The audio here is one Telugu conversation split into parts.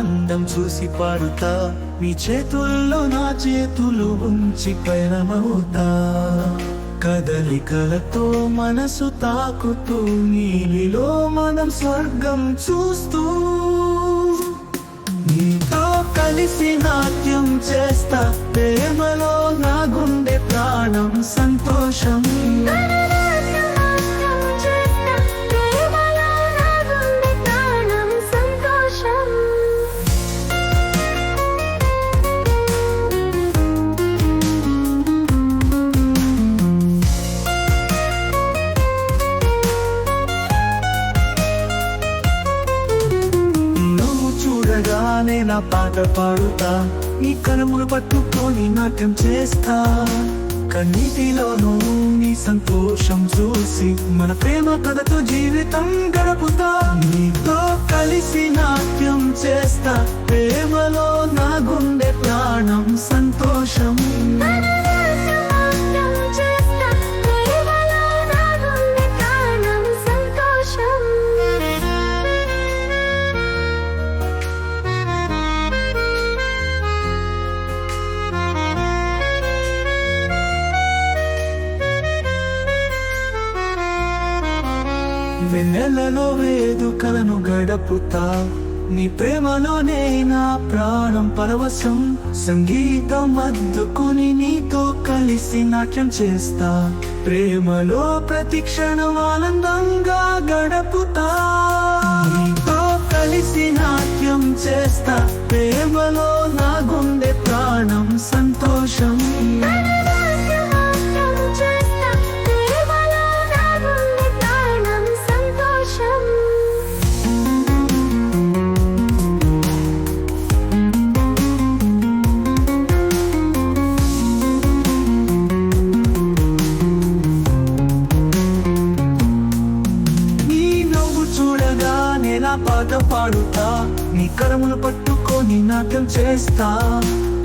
ఆనందం చూసి పాడుతా. మీ చేతుల్లో నా చేతులు ఉంచి పయనమవుతా. కదలికలతో మనసు తాకుతూ నీలిలో మనం స్వర్గం చూస్తూ. నీతో కలిసి నాట్యం చేస్తా. ప్రేమలో నా గుండె ప్రాణం సంతోషం. చూడగానే నా పాట పాడుతా. నీ కనుములు పట్టుకొని నాట్యం చేస్తా. కన్నీటిలోనూ నీ సంతోషం చూసి మన ప్రేమ కథతో జీవితం గడుపుతా. నీతో కలిసి నాట్యం వెన్నెలలో వేదుకలను గడపుతా. నీ ప్రేమలోనే నా ప్రాణం పరవశం. సంగీతం అద్దుకుని నీతో కలిసి నాట్యం చేస్తా. ప్రేమలో ప్రతి క్షణం ఆనందంగా గడపుతా. నీతో కలిసి నాట్యం చేస్తా. ప్రేమలో నా కరములు పట్టుకొని నాట్యం చేస్తా.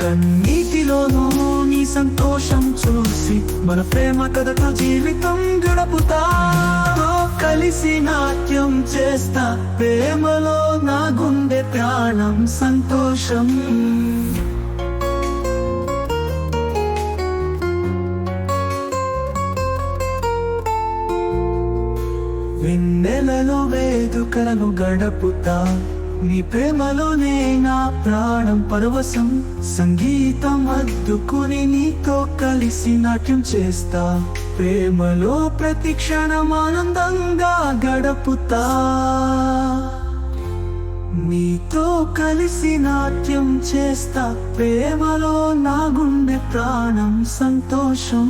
కన్నీటిలోనూ నీ సంతోషం చూసి మన ప్రేమ కథతో జీవితం గడుపుతా. కలిసి నాట్యం చేస్తా. ప్రేమలో నా గుండె ప్రాణం సంతోషం. వెన్నెలలో వేదుకలను గడుపుతా. నీ ప్రేమలోనే నా ప్రాణం పరవశం. సంగీతం అద్దుకుని నీతో కలిసి నాట్యం చేస్తా. ప్రేమలో ప్రతి క్షణం ఆనందంగా గడపుతా. నీతో కలిసి నాట్యం చేస్తా. ప్రేమలో నా గుండె ప్రాణం సంతోషం.